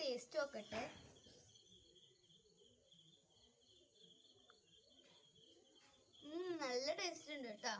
Taste നോക്കട്ടെ. നല്ല taste ഉണ്ട് കേട്ടോ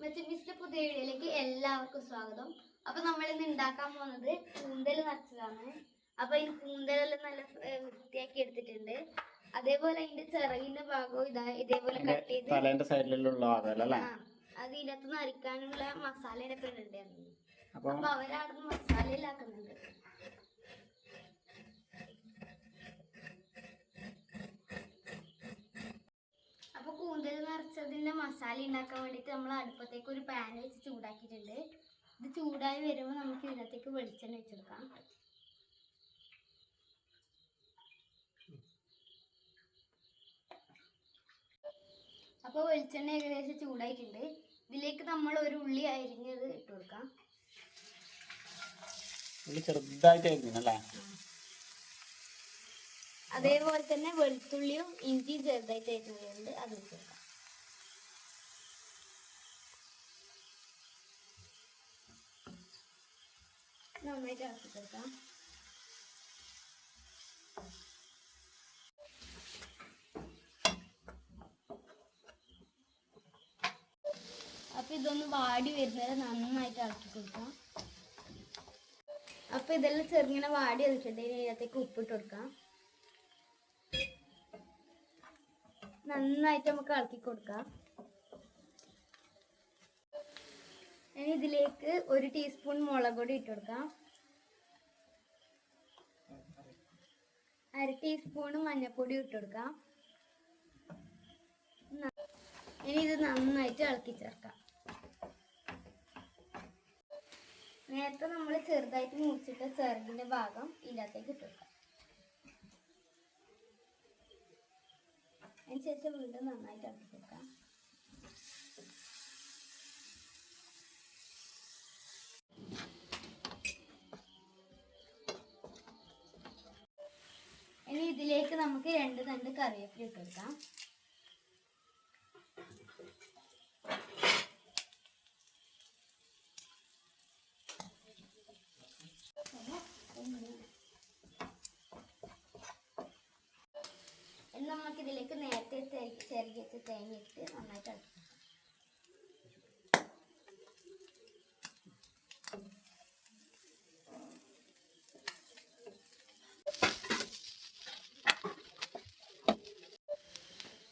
മെച്ചമിസ്റ്റ് പുതിയ വീഡിയോയിലേക്ക് എല്ലാവർക്കും സ്വാഗതം. അപ്പൊ നമ്മൾ ഇന്ന് ഉണ്ടാക്കാൻ പോകുന്നത് കൂന്തൽ നിറച്ചതാണ് അപ്പൊ ഈ കൂന്തലെല്ലാം നല്ല വൃത്തിയാക്കി എടുത്തിട്ടുണ്ട്. അതേപോലെ അതിന്റെ ചിറകിന്റെ ഭാഗവും ഇതാ ഇതേപോലെ കട്ട് ചെയ്ത് തലേന്റെ സൈഡിലുള്ള ഭാഗമല്ല അല്ലേ? ആ, അത് ഇതിനകത്ത് നരിക്കാനുള്ള മസാലയൊക്കെ ഇടണ്ടായിരുന്നു അപ്പൊ അവരവിടുന്ന് മസാലയിലാക്കുന്നുണ്ട്. അപ്പൊ കൂന്തൽ നിറച്ചതിന്റെ മസാല ഉണ്ടാക്കാൻ വേണ്ടിയിട്ട് നമ്മൾ അടുപ്പത്തേക്ക് ഒരു പാൻ വെച്ച് ചൂടാക്കിയിട്ടുണ്ട്. ഇത് ചൂടായി വരുമ്പോൾ നമുക്ക് ഇതിനകത്തേക്ക് വെളിച്ചെണ്ണ വെച്ചെടുക്കാം. അപ്പോൾ വെളിച്ചെണ്ണ ഏകദേശം ചൂടായിട്ടുണ്ട്. ഇതിലേക്ക് നമ്മൾ ഒരു ഉള്ളി അരിഞ്ഞത് ഇട്ട് കൊടുക്കാം. ഉള്ളി ചെറുതായിട്ട് അല്ലേ? അതേപോലെ തന്നെ വെളുത്തുള്ളിയും ഇഞ്ചി ചെറുതായിട്ട് അരിഞ്ഞതുണ്ട് അത് കൊടുക്കാം. നന്നായിട്ട് അപ്പൊ ഇതൊന്ന് വാടി വരുന്നത് നന്നായിട്ട് ഇളക്കി കൊടുക്കാം. അപ്പൊ ഇതെല്ലാം ചെറുങ്ങനെ വാടി വെച്ചിട്ടുണ്ടെങ്കിൽ ഇതിനകത്തേക്ക് ഉപ്പിട്ട് കൊടുക്കാം. നന്നായിട്ട് നമുക്ക് ഇളക്കി കൊടുക്കാം. ഇനി ഇതിലേക്ക് ഒരു ടീസ്പൂൺ മുളക് പൊടി ഇട്ട് കൊടുക്കാം. അര ടീസ്പൂൺ മഞ്ഞൾപ്പൊടി ഇട്ട് കൊടുക്കാം. ഇനി ഇത് നന്നായിട്ട് ഇളക്കി ചേർക്കാം. നേരത്തെ നമ്മൾ ചെറുതായിട്ട് മുറിച്ചിട്ട ചെറുകിന്റെ ഭാഗം ഇതിനകത്തേക്ക് ഇട്ട് കൊടുക്കാം. അതിനുശേഷം വീണ്ടും നന്നായിട്ട് ഇളക്കി കൊടുക്കാം ഇനി ഇതിലേക്ക് നമുക്ക് രണ്ട് തണ്ട് കറിവേപ്പില ഇട്ടെടുക്കാം ഇനി നമുക്ക് ഇതിലേക്ക് നേരത്തെ ചെറുകി വെച്ച് തേങ്ങ ഇട്ട് നന്നായിട്ട് ഇളക്കി കൊടുക്കാം.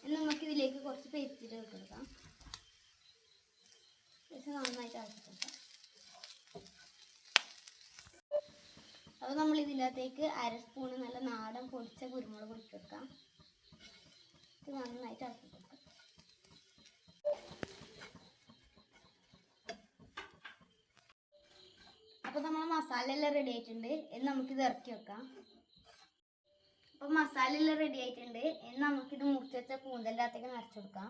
ഇനി നമുക്ക് ഇതിലേക്ക് കുറച്ച് പെരിച്ചിട്ട് കൊടുക്കാം. പക്ഷെ നന്നായിട്ട് ഇളക്കി കൊടുക്കാം അപ്പോൾ നമ്മൾ ഇതിനകത്തേക്ക് അര സ്പൂണ് നല്ല നാടൻ പൊടിച്ച കുരുമുളക് ഇട്ട് കൊടുക്കാം. ഇത് നന്നായിട്ട് ഇളക്കി കൊടുക്കാം നമ്മൾ മസാല എല്ലാം റെഡി ആയിട്ടുണ്ട്. ഇനി നമുക്കിത് ഇറക്കി വെക്കാം. അപ്പൊ മസാല എല്ലാം റെഡി ആയിട്ടുണ്ട്. ഇനി നമുക്കിത് മുറിച്ച് വെച്ച കൂന്തലിനകത്തേക്ക് നിറച്ചു കൊടുക്കാം.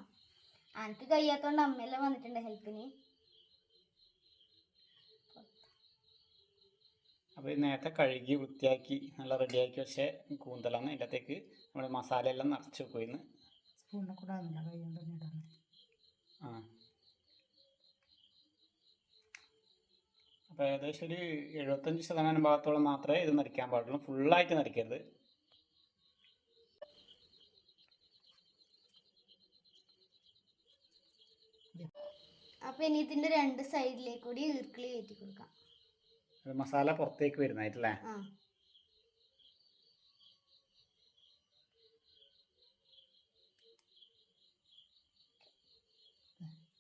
എനിക്ക് കഴിയാത്തതുകൊണ്ട് അമ്മയെല്ലാം വന്നിട്ടുണ്ട് ഹെൽപ്പിന്. അപ്പൊ ഇത് നേരത്തെ കഴുകി വൃത്തിയാക്കി നല്ല റെഡിയാക്കി വെച്ച കൂന്തലാണ് ഇതിനകത്തേക്ക് നമ്മുടെ മസാല എല്ലാം നിറച്ച് പോയിന്ന് സ്പൂണിനെ കൂടെ ആകുന്നില്ല കൈ കൊണ്ട് തന്നെ ഇടാൻ ആ. അപ്പോൾ ഏകദേശം ഒരു എഴുപത്തഞ്ച് ശതമാനം ഭാഗത്തോളം മാത്രമേ ഇത് നരിക്കാൻ പാടുള്ളൂ. ഫുള്ളായിട്ട് നരിക്കരുത്. അപ്പോൾ ഇനി ഇതിന്റെ രണ്ട് സൈഡിലേക്ക് കൂടി ഈർക്കിളി കയറ്റി കൊടുക്കാം. മസാല പുറത്തേക്ക് വരുന്നതായിട്ടല്ലേ ആ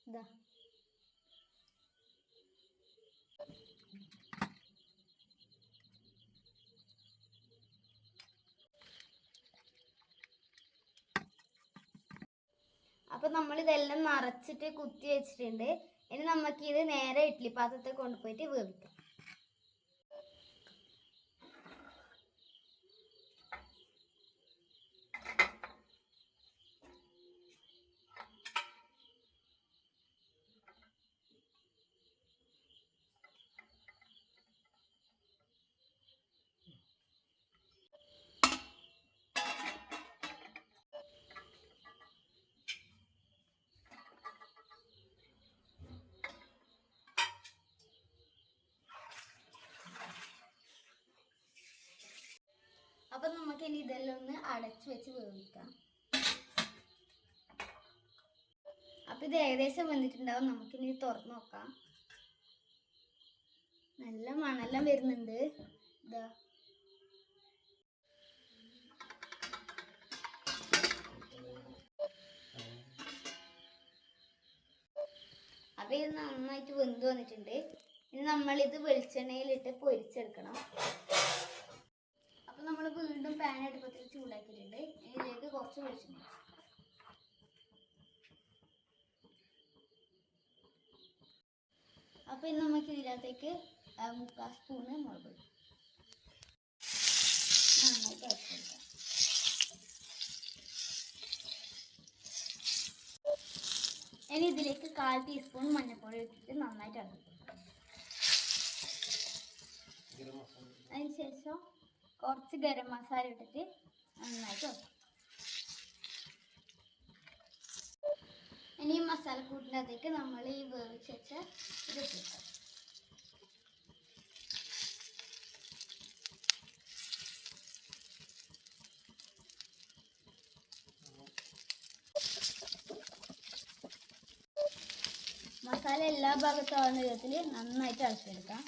ഇതാ അപ്പൊ നമ്മൾ ഇതെല്ലാം നിറച്ചിട്ട് കുത്തി വെച്ചിട്ടുണ്ട്. ഇനി നമുക്ക് ഇത് നേരെ ഇഡ്ഡലി പാത്രത്തിൽ കൊണ്ടുപോയിട്ട് വേവിക്കാം. അപ്പൊ നമുക്ക് ഇനി ഇതെല്ലാം ഒന്ന് അടച്ചു വെച്ച് വേവിക്കാം. അപ്പൊ ഇത് ഏകദേശം വന്നിട്ടുണ്ടാവും. നമുക്കിനി തുറന്നു നോക്കാം. നല്ല മണെല്ലാം വരുന്നുണ്ട്. ഇതാ. അപ്പൊ ഇത് നന്നായിട്ട് വെന്ത് വന്നിട്ടുണ്ട്. ഇനി നമ്മളിത് വെളിച്ചെണ്ണയിലിട്ട് പൊരിച്ചെടുക്കണം. വീണ്ടും പാൻ അടുപ്പത്തിൽ ചൂടാക്കിയിട്ടുണ്ട്. ഇതിലേക്ക് കുറച്ച് വെളിച്ചെണ്ണ അപ്പൊ ഇനി നമുക്ക് ഇതിനകത്തേക്ക് മുക്കാൽ സ്പൂണ് മുളക് നന്നായിട്ട് ഇനി ഇതിലേക്ക് കാൽ ടീസ്പൂൺ മഞ്ഞൾപ്പൊടി ഇട്ടിട്ട് നന്നായിട്ട് ഇളക്കി കൊടുക്കാം. അതിനുശേഷം കുറച്ച് ഗരം മസാല ഇട്ടിട്ട് നന്നായിട്ട് ഇനി ഈ മസാലക്കൂട്ടിന്റെ അകത്തേക്ക് നമ്മൾ ഈ വേവിച്ച് വെച്ച ഇത് ഇട്ടിട്ട് മസാല എല്ലാ ഭാഗത്തും ആവുന്ന വിധത്തിൽ നന്നായിട്ട് ഇളക്കിയെടുക്കാം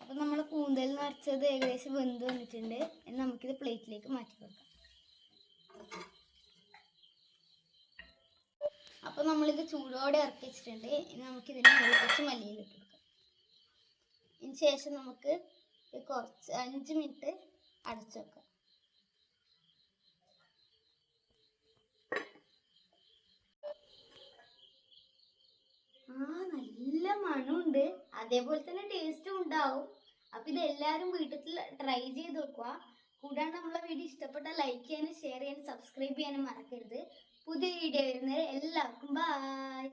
അപ്പം കൂന്തൽ നിറച്ചത് ഏകദേശം വെന്ത് വന്നിട്ടുണ്ട്. ഇനി നമുക്കിത് പ്ലേറ്റിലേക്ക് മാറ്റി വെക്കാം അപ്പോൾ നമ്മളിത് ചൂടോടെ ഇറക്കി വെച്ചിട്ടുണ്ട്. ഇനി നമുക്കിതിന് കുറച്ച് മല്ലിയിൽ ഇട്ട് കൊടുക്കാം. ഇതിന് ശേഷം നമുക്ക് കുറച്ച് അഞ്ച് മിനിറ്റ് അടച്ചു വെക്കാം. ആ നല്ല മണമുണ്ട്. അതേപോലെ തന്നെ ടേസ്റ്റും ഉണ്ടാവും. അപ്പൊ ഇത് എല്ലാവരും വീട്ടിൽ ട്രൈ ചെയ്ത് നോക്കുക. കൂടാണ്ട് നമ്മളെ വീഡിയോ ഇഷ്ടപ്പെട്ട ലൈക്ക് ചെയ്യാനും ഷെയർ ചെയ്യാനും സബ്സ്ക്രൈബ് ചെയ്യാനും മറക്കരുത്. പുതിയ വീഡിയോ വരുന്നത് എല്ലാവർക്കും ബായ്